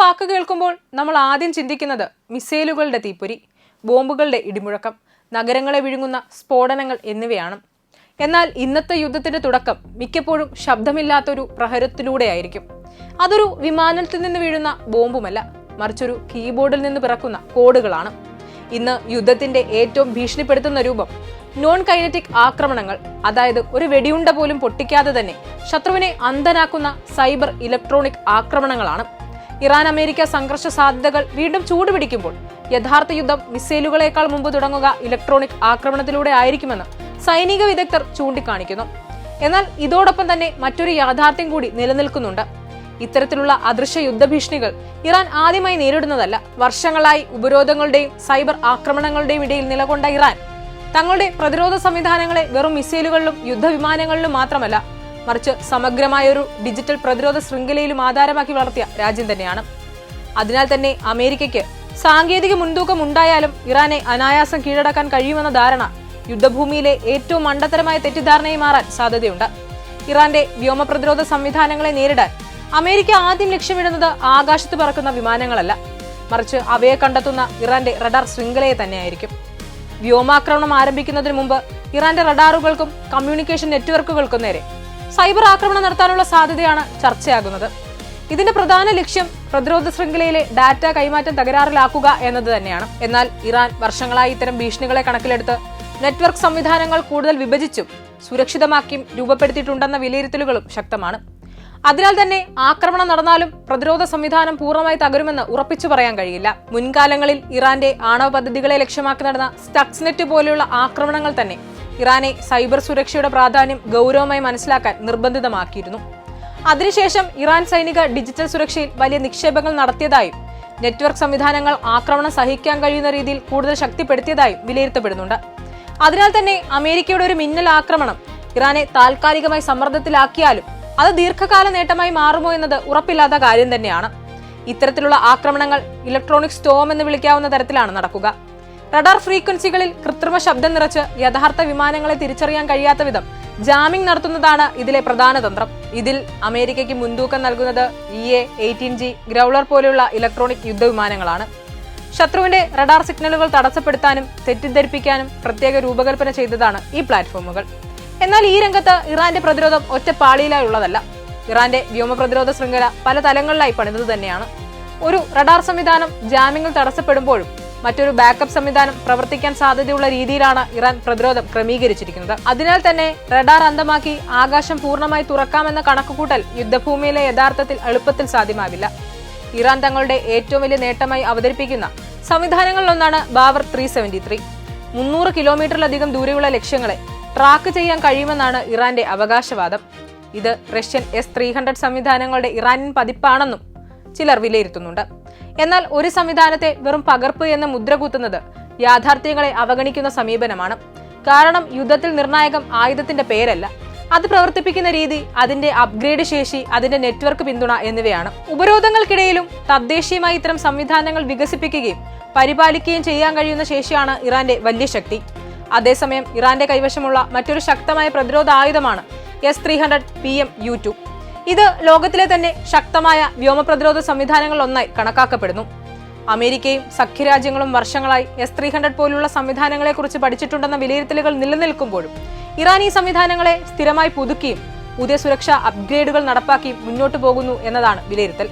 വാക്ക് കേൾക്കുമ്പോൾ നമ്മൾ ആദ്യം ചിന്തിക്കുന്നത് മിസൈലുകളുടെ തീപ്പൊരി ബോംബുകളുടെ ഇടിമുഴക്കം നഗരങ്ങളെ വിഴുങ്ങുന്ന സ്ഫോടനങ്ങൾ എന്നിവയാണ്. എന്നാൽ ഇന്നത്തെ യുദ്ധത്തിന്റെ തുടക്കം മിക്കപ്പോഴും ശബ്ദമില്ലാത്തൊരു പ്രഹരത്തിലൂടെയായിരിക്കും. അതൊരു വിമാനത്തിൽ നിന്ന് വീഴുന്ന ബോംബുമല്ല മറിച്ചൊരു കീബോർഡിൽ നിന്ന് പിറക്കുന്ന കോഡുകളാണ്. ഇന്ന് യുദ്ധത്തിന്റെ ഏറ്റവും ഭീഷണിപ്പെടുത്തുന്ന രൂപം നോൺ കൈനറ്റിക് ആക്രമണങ്ങൾ അതായത് ഒരു വെടിയുണ്ട പോലും പൊട്ടിക്കാതെ തന്നെ ശത്രുവിനെ അന്ധനാക്കുന്ന സൈബർ ഇലക്ട്രോണിക് ആക്രമണങ്ങളാണ്. ഇറാൻ അമേരിക്ക സംഘർഷ സാധ്യതകൾ വീണ്ടും ചൂടുപിടിക്കുമ്പോൾ യഥാർത്ഥ യുദ്ധം മിസൈലുകളേക്കാൾ മുമ്പ് തുടങ്ങുക ഇലക്ട്രോണിക് ആക്രമണത്തിലൂടെ ആയിരിക്കുമെന്ന് സൈനിക വിദഗ്ധർ ചൂണ്ടിക്കാണിക്കുന്നു. എന്നാൽ ഇതോടൊപ്പം തന്നെ മറ്റൊരു യാഥാർത്ഥ്യം കൂടി നിലനിൽക്കുന്നുണ്ട്. ഇത്തരത്തിലുള്ള അദൃശ്യ യുദ്ധഭീഷണികൾ ഇറാൻ ആദ്യമായി നേരിടുന്നതല്ല. വർഷങ്ങളായി ഉപരോധങ്ങളുടെയും സൈബർ ആക്രമണങ്ങളുടെയും ഇടയിൽ നിലകൊണ്ട ഇറാൻ. തങ്ങളുടെ പ്രതിരോധ സംവിധാനങ്ങളെ വെറും മിസൈലുകളിലും യുദ്ധവിമാനങ്ങളിലും മാത്രമല്ല മറിച്ച് സമഗ്രമായ ഒരു ഡിജിറ്റൽ പ്രതിരോധ ശൃംഖലയിലും ആധാരമാക്കി വളർത്തിയ രാജ്യം തന്നെയാണ്. അതിനാൽ തന്നെ അമേരിക്കയ്ക്ക് സാങ്കേതിക മുൻതൂക്കം ഉണ്ടായാലും ഇറാനെ അനായാസം കീഴടക്കാൻ കഴിയുമെന്ന ധാരണ യുദ്ധഭൂമിയിലെ ഏറ്റവും മണ്ടത്തരമായ തെറ്റിദ്ധാരണയായി മാറാൻ സാധ്യതയുണ്ട്. ഇറാന്റെ വ്യോമ പ്രതിരോധ സംവിധാനങ്ങളെ നേരിടാൻ അമേരിക്ക ആദ്യം ലക്ഷ്യമിടുന്നത് ആകാശത്ത് പറക്കുന്ന വിമാനങ്ങളല്ല. മറിച്ച് അവയെ കണ്ടെത്തുന്ന ഇറാന്റെ റഡാർ ശൃംഖലയെ തന്നെയായിരിക്കും. വ്യോമാക്രമണം ആരംഭിക്കുന്നതിന് മുമ്പ് ഇറാന്റെ റഡാറുകൾക്കും കമ്മ്യൂണിക്കേഷൻ നെറ്റ്വർക്കുകൾക്കും നേരെ സൈബർ ആക്രമണം നടത്താനുള്ള സാധ്യതയാണ് ചർച്ചയാകുന്നത്. ഇതിന്റെ പ്രധാന ലക്ഷ്യം പ്രതിരോധ ശൃംഖലയിലെ ഡാറ്റ കൈമാറ്റം തകരാറിലാക്കുക എന്നത് തന്നെയാണ്. എന്നാൽ ഇറാൻ വർഷങ്ങളായി ഇത്തരം ഭീഷണികളെ കണക്കിലെടുത്ത് നെറ്റ്വർക്ക് സംവിധാനങ്ങൾ കൂടുതൽ വിഭജിച്ചും സുരക്ഷിതമാക്കിയും രൂപപ്പെടുത്തിയിട്ടുണ്ടെന്ന വിലയിരുത്തലുകളും ശക്തമാണ്. അതിനാൽ തന്നെ ആക്രമണം നടന്നാലും പ്രതിരോധ സംവിധാനം പൂർണമായി തകരുമെന്ന് ഉറപ്പിച്ചു പറയാൻ കഴിയില്ല. മുൻകാലങ്ങളിൽ ഇറാന്റെ ആണവ പദ്ധതികളെ ലക്ഷ്യമാക്കി നടന്ന സ്റ്റക്സ്നെറ്റ് പോലെയുള്ള ആക്രമണങ്ങൾ തന്നെ ഇറാനെ സൈബർ സുരക്ഷയുടെ പ്രാധാന്യം ഗൗരവമായി മനസ്സിലാക്കാൻ നിർബന്ധിതമാക്കിയിരുന്നു. അതിനുശേഷം ഇറാൻ സൈനിക ഡിജിറ്റൽ സുരക്ഷയിൽ വലിയ നിക്ഷേപങ്ങൾ നടത്തിയതായും നെറ്റ്വർക്ക് സംവിധാനങ്ങൾ ആക്രമണം സഹിക്കാൻ കഴിയുന്ന രീതിയിൽ കൂടുതൽ ശക്തിപ്പെടുത്തിയതായും വിലയിരുത്തപ്പെടുന്നുണ്ട്. അതിനാൽ തന്നെ അമേരിക്കയുടെ ഒരു മിന്നൽ ആക്രമണം ഇറാനെ താൽക്കാലികമായി സമ്മർദ്ദത്തിലാക്കിയാലും അത് ദീർഘകാല നേട്ടമായി മാറുമോ എന്നത് ഉറപ്പില്ലാത്ത കാര്യം തന്നെയാണ്. ഇത്തരത്തിലുള്ള ആക്രമണങ്ങൾ ഇലക്ട്രോണിക് സ്റ്റോം എന്ന് വിളിക്കാവുന്ന തരത്തിലാണ് നടക്കുക. റഡാർ ഫ്രീക്വൻസികളിൽ കൃത്രിമ ശബ്ദം നിറച്ച് യഥാർത്ഥ വിമാനങ്ങളെ തിരിച്ചറിയാൻ കഴിയാത്ത വിധം ജാമിംഗ് നടത്തുന്നതാണ് ഇതിലെ പ്രധാന തന്ത്രം. ഇതിൽ അമേരിക്കയ്ക്ക് മുൻതൂക്കം നൽകുന്നത് E A eighteen G growler പോലെയുള്ള ഇലക്ട്രോണിക് യുദ്ധവിമാനങ്ങളാണ് ശത്രുവിന്റെ റഡാർ സിഗ്നലുകൾ തടസ്സപ്പെടുത്താനും തെറ്റിദ്ധരിപ്പിക്കാനും പ്രത്യേക രൂപകൽപ്പന ചെയ്തതാണ് ഈ പ്ലാറ്റ്ഫോമുകൾ. എന്നാൽ ഈ രംഗത്ത് ഇറാന്റെ പ്രതിരോധം ഒറ്റ പാളിയിലായുള്ളതല്ല ഇറാന്റെ വ്യോമ പ്രതിരോധ ശൃംഖല പല തലങ്ങളിലായി പണിതത് തന്നെയാണ്. ഒരു റഡാർ സംവിധാനം ജാമ്യങ്ങൾ തടസ്സപ്പെടുമ്പോഴും മറ്റൊരു ബാക്കപ്പ് സംവിധാനം പ്രവർത്തിക്കാൻ സാധ്യതയുള്ള രീതിയിലാണ് ഇറാൻ പ്രതിരോധം ക്രമീകരിച്ചിരിക്കുന്നത്. അതിനാൽ തന്നെ റഡാർ അന്തമാക്കി ആകാശം പൂർണമായി തുറക്കാമെന്ന കണക്കുകൂട്ടൽ യുദ്ധഭൂമിയിലെ യഥാർത്ഥത്തിൽ എളുപ്പത്തിൽ സാധ്യമാവില്ല ഇറാൻ തങ്ങളുടെ ഏറ്റവും വലിയ നേട്ടമായി അവതരിപ്പിക്കുന്ന സംവിധാനങ്ങളിലൊന്നാണ് ബാവർ ത്രീ സെവന്റി ത്രീ. മുന്നൂറ് കിലോമീറ്ററിലധികം ദൂരെയുള്ള ലക്ഷ്യങ്ങളെ ട്രാക്ക് ചെയ്യാൻ കഴിയുമെന്നാണ് ഇറാന്റെ അവകാശവാദം. ഇത് റഷ്യൻ എസ് ത്രീ ഹൺഡ്രഡ് സംവിധാനങ്ങളുടെ ഇറാനിയൻ പതിപ്പാണെന്നും ചിലർ വിലയിരുത്തുന്നുണ്ട്. എന്നാൽ ഒരു സംവിധാനത്തെ വെറും പകർപ്പ് എന്ന് മുദ്രകുത്തുന്നത് യാഥാർത്ഥ്യങ്ങളെ അവഗണിക്കുന്ന സമീപനമാണ്. കാരണം യുദ്ധത്തിൽ നിർണായകം ആയുധത്തിന്റെ പേരല്ല. അത് പ്രവർത്തിപ്പിക്കുന്ന രീതി അതിന്റെ അപ്ഗ്രേഡ് ശേഷി അതിന്റെ നെറ്റ്വർക്ക് പിന്തുണ എന്നിവയാണ്. ഉപരോധങ്ങൾക്കിടയിലും തദ്ദേശീയമായി ഇത്തരം സംവിധാനങ്ങൾ വികസിപ്പിക്കുകയും പരിപാലിക്കുകയും ചെയ്യാൻ കഴിയുന്ന ശേഷിയാണ് ഇറാന്റെ വലിയ ശക്തി. അതേസമയം ഇറാന്റെ കൈവശമുള്ള മറ്റൊരു ശക്തമായ പ്രതിരോധ ആയുധമാണ് S three hundred P M U ഇത് ലോകത്തിലെ തന്നെ ശക്തമായ വ്യോമ പ്രതിരോധ സംവിധാനങ്ങളിൽ ഒന്നായി കണക്കാക്കപ്പെടുന്നു. അമേരിക്കയും സഖ്യരാജ്യങ്ങളും വർഷങ്ങളായി എസ് ത്രീ ഹൺഡ്രഡ് പോലുള്ള സംവിധാനങ്ങളെക്കുറിച്ച് പഠിച്ചിട്ടുണ്ടെന്ന വിലയിരുത്തലുകൾ നിലനിൽക്കുമ്പോഴും ഇറാൻ ഈ സംവിധാനങ്ങളെ സ്ഥിരമായി പുതുക്കിയും പുതിയ സുരക്ഷാ അപ്ഗ്രേഡുകൾ നടപ്പാക്കി മുന്നോട്ടു പോകുന്നു എന്നതാണ് വിലയിരുത്തൽ.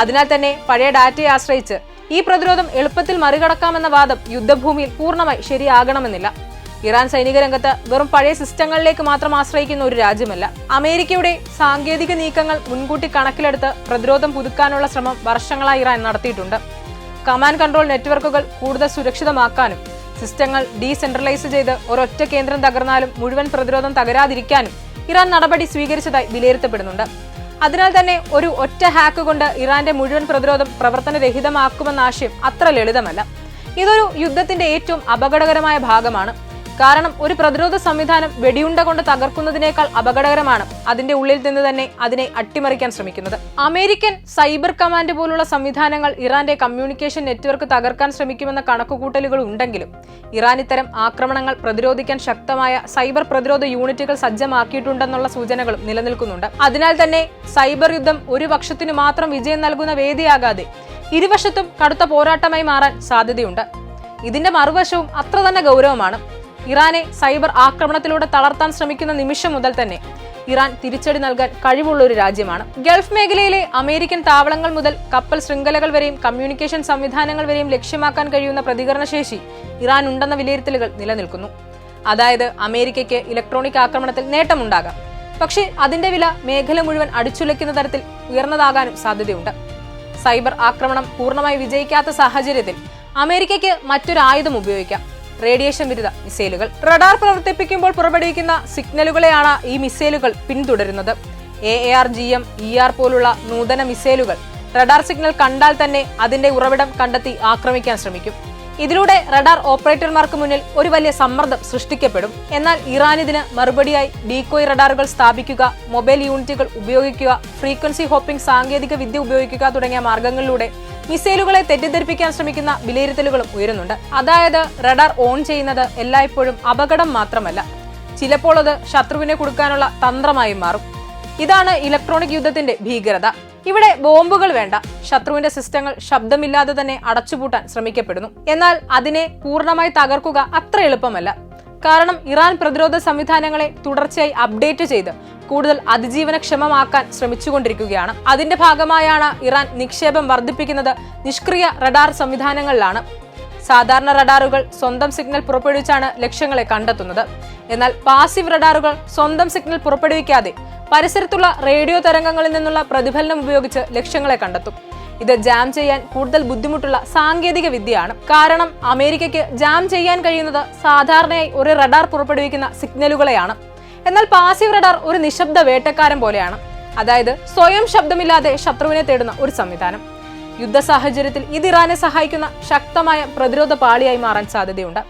അതിനാൽ തന്നെ പഴയ ഡാറ്റയെ ആശ്രയിച്ച് ഈ പ്രതിരോധം എളുപ്പത്തിൽ മറികടക്കാമെന്ന വാദം യുദ്ധഭൂമിയിൽ പൂർണമായി ശരിയാകണമെന്നില്ല. ഇറാൻ സൈനിക രംഗത്ത് വെറും പഴയ സിസ്റ്റങ്ങളിലേക്ക് മാത്രം ആശ്രയിക്കുന്ന ഒരു രാജ്യമല്ല. അമേരിക്കയുടെ സാങ്കേതിക നീക്കങ്ങൾ മുൻകൂട്ടി കണക്കിലെടുത്ത് പ്രതിരോധം പുതുക്കാനുള്ള ശ്രമം വർഷങ്ങളായി ഇറാൻ നടത്തിയിട്ടുണ്ട്. കമാൻഡ് കൺട്രോൾ നെറ്റ്വർക്കുകൾ കൂടുതൽ സുരക്ഷിതമാക്കാനും സിസ്റ്റങ്ങൾ ഡീസെൻട്രലൈസ് ചെയ്ത് ഒരൊറ്റ കേന്ദ്രം തകർന്നാലും മുഴുവൻ പ്രതിരോധം തകരാതിരിക്കാനും ഇറാൻ നടപടി സ്വീകരിച്ചതായി വിലയിരുത്തപ്പെടുന്നുണ്ട്. അതിനാൽ തന്നെ ഒരു ഒറ്റ ഹാക്ക് കൊണ്ട് ഇറാന്റെ മുഴുവൻ പ്രതിരോധം പ്രവർത്തനരഹിതമാക്കുമെന്ന ആശയം അത്ര ലളിതമല്ല. ഇതൊരു യുദ്ധത്തിന്റെ ഏറ്റവും അപകടകരമായ ഭാഗമാണ്. കാരണം ഒരു പ്രതിരോധ സംവിധാനം വെടിയുണ്ട കൊണ്ട് തകർക്കുന്നതിനേക്കാൾ അപകടകരമാണ് അതിന്റെ ഉള്ളിൽ നിന്ന് തന്നെ അതിനെ അട്ടിമറിക്കാൻ ശ്രമിക്കുന്നത്. അമേരിക്കൻ സൈബർ കമാൻഡ് പോലുള്ള സംവിധാനങ്ങൾ ഇറാന്റെ കമ്മ്യൂണിക്കേഷൻ നെറ്റ്വർക്ക് തകർക്കാൻ ശ്രമിക്കുമെന്ന കണക്കുകൂട്ടലുകൾ ഉണ്ടെങ്കിലും ഇറാൻ ഇത്തരം ആക്രമണങ്ങൾ പ്രതിരോധിക്കാൻ ശക്തമായ സൈബർ പ്രതിരോധ യൂണിറ്റുകൾ സജ്ജമാക്കിയിട്ടുണ്ടെന്നുള്ള സൂചനകളും നിലനിൽക്കുന്നുണ്ട്. അതിനാൽ തന്നെ സൈബർ യുദ്ധം ഒരു പക്ഷത്തിനു മാത്രം വിജയം നൽകുന്ന വേദിയാകാതെ ഇരുവശത്തും കടുത്ത പോരാട്ടമായി മാറാൻ സാധ്യതയുണ്ട്. ഇതിന്റെ മറുവശവും അത്ര തന്നെ ഗൗരവമാണ്. ഇറാനെ സൈബർ ആക്രമണത്തിലൂടെ തളർത്താൻ ശ്രമിക്കുന്ന നിമിഷം മുതൽ തന്നെ ഇറാൻ തിരിച്ചടി നൽകാൻ കഴിവുള്ള ഒരു രാജ്യമാണ്. ഗൾഫ് മേഖലയിലെ അമേരിക്കൻ താവളങ്ങൾ മുതൽ കപ്പൽ ശൃംഖലകൾ വരെയും കമ്മ്യൂണിക്കേഷൻ സംവിധാനങ്ങൾ വരെയും ലക്ഷ്യമാക്കാൻ കഴിയുന്ന പ്രതികരണശേഷി ഇറാൻ ഉണ്ടെന്ന വിലയിരുത്തലുകൾ നിലനിൽക്കുന്നു. അതായത് അമേരിക്കയ്ക്ക് ഇലക്ട്രോണിക് ആക്രമണത്തിൽ നേട്ടമുണ്ടാകാം. പക്ഷേ അതിന്റെ വില മേഖല മുഴുവൻ അടിച്ചുലയ്ക്കുന്ന തരത്തിൽ ഉയർന്നതാകാനും സാധ്യതയുണ്ട്. സൈബർ ആക്രമണം പൂർണമായി വിജയിക്കാത്ത സാഹചര്യത്തിൽ അമേരിക്കയ്ക്ക് മറ്റൊരു ആയുധം ഉപയോഗിക്കാം. റേഡിയേഷൻ വിരുദ്ധ മിസൈലുകൾ. റഡാർ പ്രവർത്തിപ്പിക്കുമ്പോൾ പുറപ്പെടുവിക്കുന്ന സിഗ്നലുകളെയാണ് ഈ മിസൈലുകൾ പിന്തുടരുന്നത്. A A R G M E R പോലുള്ള നൂതന മിസൈലുകൾ റഡാർ സിഗ്നൽ കണ്ടാൽ തന്നെ അതിന്റെ ഉറവിടം കണ്ടെത്തി ആക്രമിക്കാൻ ശ്രമിക്കും. ഇതിലൂടെ റഡാർ ഓപ്പറേറ്റർമാർക്ക് മുന്നിൽ ഒരു വലിയ സമ്മർദ്ദം സൃഷ്ടിക്കപ്പെടും. എന്നാൽ ഇറാൻ ഇതിന് മറുപടിയായി ഡീകോയ് റഡാറുകൾ സ്ഥാപിക്കുക മൊബൈൽ യൂണിറ്റുകൾ ഉപയോഗിക്കുക ഫ്രീക്വൻസി ഹോപ്പിംഗ് സാങ്കേതിക വിദ്യ ഉപയോഗിക്കുക തുടങ്ങിയ മാർഗങ്ങളിലൂടെ മിസൈലുകളെ തെറ്റിദ്ധരിപ്പിക്കാൻ ശ്രമിക്കുന്ന വിലയിരുത്തലുകളും ഉയരുന്നുണ്ട്. അതായത് റഡാർ ഓൺ ചെയ്യുന്നത് എല്ലായ്പ്പോഴും അപകടം മാത്രമല്ല ചിലപ്പോൾ അത് ശത്രുവിനെ കൊടുക്കാനുള്ള തന്ത്രമായി മാറും. ഇതാണ് ഇലക്ട്രോണിക് യുദ്ധത്തിന്റെ ഭീകരത. ഇവിടെ ബോംബുകൾ വേണ്ട. ശത്രുവിന്റെ സിസ്റ്റങ്ങൾ ശബ്ദമില്ലാതെ തന്നെ അടച്ചുപൂട്ടാൻ ശ്രമിക്കപ്പെടുന്നു. എന്നാൽ അതിനെ പൂർണമായി തകർക്കുക അത്ര എളുപ്പമല്ല. കാരണം ഇറാൻ പ്രതിരോധ സംവിധാനങ്ങളെ തുടർച്ചയായി അപ്ഡേറ്റ് ചെയ്ത് കൂടുതൽ അതിജീവനക്ഷമമാക്കാൻ ശ്രമിച്ചുകൊണ്ടിരിക്കുകയാണ്. അതിന്റെ ഭാഗമായാണ് ഇറാൻ നിക്ഷേപം വർദ്ധിപ്പിക്കുന്നത് നിഷ്ക്രിയ റഡാർ സംവിധാനങ്ങളിലാണ്. സാധാരണ റഡാറുകൾ സ്വന്തം സിഗ്നൽ പുറപ്പെടുവിച്ചാണ് ലക്ഷ്യങ്ങളെ കണ്ടെത്തുന്നത്. എന്നാൽ പാസീവ് റഡാറുകൾ സ്വന്തം സിഗ്നൽ പുറപ്പെടുവിക്കാതെ പരിസരത്തുള്ള റേഡിയോ തരംഗങ്ങളിൽ നിന്നുള്ള പ്രതിഫലനം ഉപയോഗിച്ച് ലക്ഷ്യങ്ങളെ കണ്ടെത്തും. ഇത് ജാം ചെയ്യാൻ കൂടുതൽ ബുദ്ധിമുട്ടുള്ള സാങ്കേതിക വിദ്യയാണ്. കാരണം അമേരിക്കയ്ക്ക് ജാം ചെയ്യാൻ കഴിയുന്നത് സാധാരണയായി ഒരു റഡാർ പുറപ്പെടുവിക്കുന്ന സിഗ്നലുകളെയാണ്. എന്നാൽ പാസീവ് റഡാർ ഒരു നിശബ്ദ വേട്ടക്കാരൻ പോലെയാണ്. അതായത് സ്വയം ശബ്ദമില്ലാതെ ശത്രുവിനെ തേടുന്ന ഒരു സംവിധാനം. യുദ്ധ സാഹചര്യത്തിൽ ഇത് ഇറാനെ സഹായിക്കുന്ന ശക്തമായ പ്രതിരോധ പാളിയായി മാറാൻ സാധ്യതയുണ്ട്.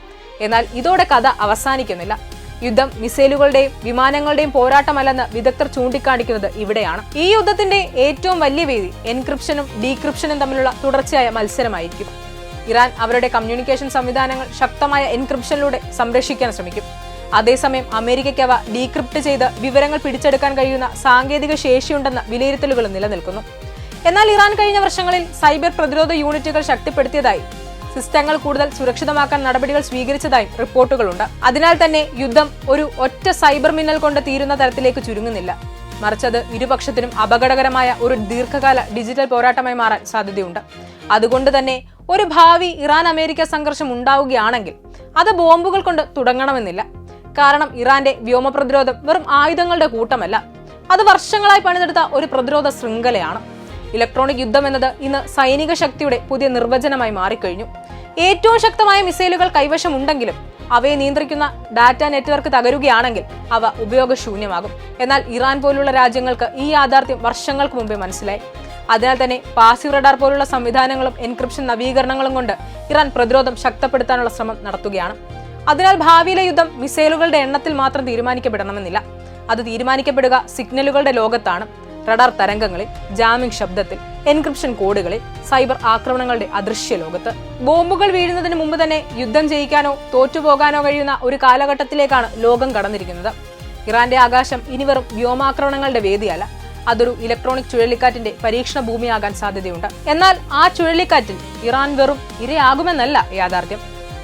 എന്നാൽ ഇതോടെ കഥ അവസാനിക്കുന്നില്ല. യുദ്ധം മിസൈലുകളുടെയും വിമാനങ്ങളുടെയും പോരാട്ടമല്ലെന്ന് വിദഗ്ധർ ചൂണ്ടിക്കാണിക്കുന്നത് ഇവിടെയാണ്. ഈ യുദ്ധത്തിന്റെ ഏറ്റവും വലിയ വേദി എൻക്രിപ്ഷനും ഡീക്രിപ്ഷനും തമ്മിലുള്ള തുടർച്ചയായ മത്സരമായിരിക്കും. ഇറാൻ അവരുടെ കമ്മ്യൂണിക്കേഷൻ സംവിധാനങ്ങൾ ശക്തമായ എൻക്രിപ്ഷനിലൂടെ സംരക്ഷിക്കാൻ ശ്രമിക്കും. അതേസമയം അമേരിക്കയ്ക്ക് അവ ഡീക്രിപ്റ്റ് ചെയ്ത് വിവരങ്ങൾ പിടിച്ചെടുക്കാൻ കഴിയുന്ന സാങ്കേതിക ശേഷിയുണ്ടെന്ന വിലയിരുത്തലുകൾ നിലനിൽക്കുന്നു. എന്നാൽ ഇറാൻ കഴിഞ്ഞ വർഷങ്ങളിൽ സൈബർ പ്രതിരോധ യൂണിറ്റുകൾ ശക്തിപ്പെടുത്തിയതായി. സിസ്റ്റങ്ങൾ കൂടുതൽ സുരക്ഷിതമാക്കാൻ നടപടികൾ സ്വീകരിച്ചതായും റിപ്പോർട്ടുകളുണ്ട്. അതിനാൽ തന്നെ യുദ്ധം ഒരു ഒറ്റ സൈബർ മിന്നൽ കൊണ്ട് തീരുന്ന തരത്തിലേക്ക് ചുരുങ്ങുന്നില്ല. മറിച്ചത് ഇരുപക്ഷത്തിനും അപകടകരമായ ഒരു ദീർഘകാല ഡിജിറ്റൽ പോരാട്ടമായി മാറാൻ സാധ്യതയുണ്ട്. അതുകൊണ്ട് തന്നെ ഒരു ഭാവി ഇറാൻ അമേരിക്ക സംഘർഷം ഉണ്ടാവുകയാണെങ്കിൽ അത് ബോംബുകൾ കൊണ്ട് തുടങ്ങണമെന്നില്ല. കാരണം ഇറാന്റെ വ്യോമ പ്രതിരോധം വെറും ആയുധങ്ങളുടെ കൂട്ടമല്ല. അത് വർഷങ്ങളായി പണിതെടുത്ത ഒരു പ്രതിരോധ ശൃംഖലയാണ്. ഇലക്ട്രോണിക് യുദ്ധം എന്നത് ഇന്ന് സൈനിക ശക്തിയുടെ പുതിയ നിർവചനമായി മാറിക്കഴിഞ്ഞു. ഏറ്റവും ശക്തമായ മിസൈലുകൾ കൈവശമുണ്ടെങ്കിലും അവയെ നിയന്ത്രിക്കുന്ന ഡാറ്റ നെറ്റ്വർക്ക് തകരുകയാണെങ്കിൽ അവ ഉപയോഗശൂന്യമാകും. എന്നാൽ ഇറാൻ പോലുള്ള രാജ്യങ്ങൾക്ക് ഈ യാഥാർത്ഥ്യം വർഷങ്ങൾക്ക് മുമ്പേ മനസ്സിലായി. അതിനാൽ തന്നെ പാസീവ് റഡാർ പോലുള്ള സംവിധാനങ്ങളും എൻക്രിപ്ഷൻ നവീകരണങ്ങളും കൊണ്ട് ഇറാൻ പ്രതിരോധം ശക്തപ്പെടുത്താനുള്ള ശ്രമം നടത്തുകയാണ്. അതിനാൽ ഭാവിയിലെ യുദ്ധം മിസൈലുകളുടെ എണ്ണത്തിൽ മാത്രം തീരുമാനിക്കപ്പെടണമെന്നില്ല. അത് തീരുമാനിക്കപ്പെടുക സിഗ്നലുകളുടെ ലോകത്താണ്. റഡാർ തരംഗങ്ങളിൽ ജാമിംഗ് ശബ്ദത്തിൽ എൻക്രിപ്ഷൻ കോഡുകളിൽ സൈബർ ആക്രമണങ്ങളുടെ അദൃശ്യ ലോകത്ത്. ബോംബുകൾ വീഴുന്നതിന് മുമ്പ് തന്നെ യുദ്ധം ജയിക്കാനോ തോറ്റുപോകാനോ കഴിയുന്ന ഒരു കാലഘട്ടത്തിലേക്കാണ് ലോകം കടന്നിരിക്കുന്നത്. ഇറാന്റെ ആകാശം ഇനി വെറും വ്യോമാക്രമണങ്ങളുടെ വേദിയല്ല. അതൊരു ഇലക്ട്രോണിക് ചുഴലിക്കാറ്റിന്റെ പരീക്ഷണ ഭൂമിയാകാൻ സാധ്യതയുണ്ട്. എന്നാൽ ആ ചുഴലിക്കാറ്റിൽ ഇറാൻ വെറും ഇരയാകുമെന്നല്ല യാഥാർത്ഥ്യം.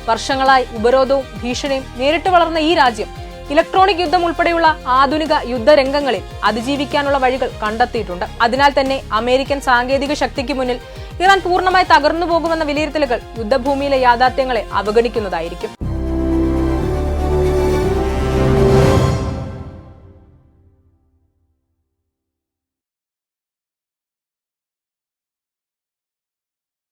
വർഷങ്ങളായി ഉപരോധവും ഭീഷണിയും നേരിട്ട് വളർന്ന ഈ രാജ്യം ഇലക്ട്രോണിക് യുദ്ധം ഉൾപ്പെടെയുള്ള ആധുനിക യുദ്ധരംഗങ്ങളിൽ അതിജീവിക്കാനുള്ള വഴികൾ കണ്ടെത്തിയിട്ടുണ്ട്. അതിനാൽ തന്നെ അമേരിക്കൻ സാങ്കേതിക ശക്തിക്ക് മുന്നിൽ ഇറാൻ പൂർണമായി തകർന്നു പോകുമെന്ന വിലയിരുത്തലുകൾ യുദ്ധഭൂമിയിലെ യാഥാർത്ഥ്യങ്ങളെ അവഗണിക്കുന്നതായിരിക്കും.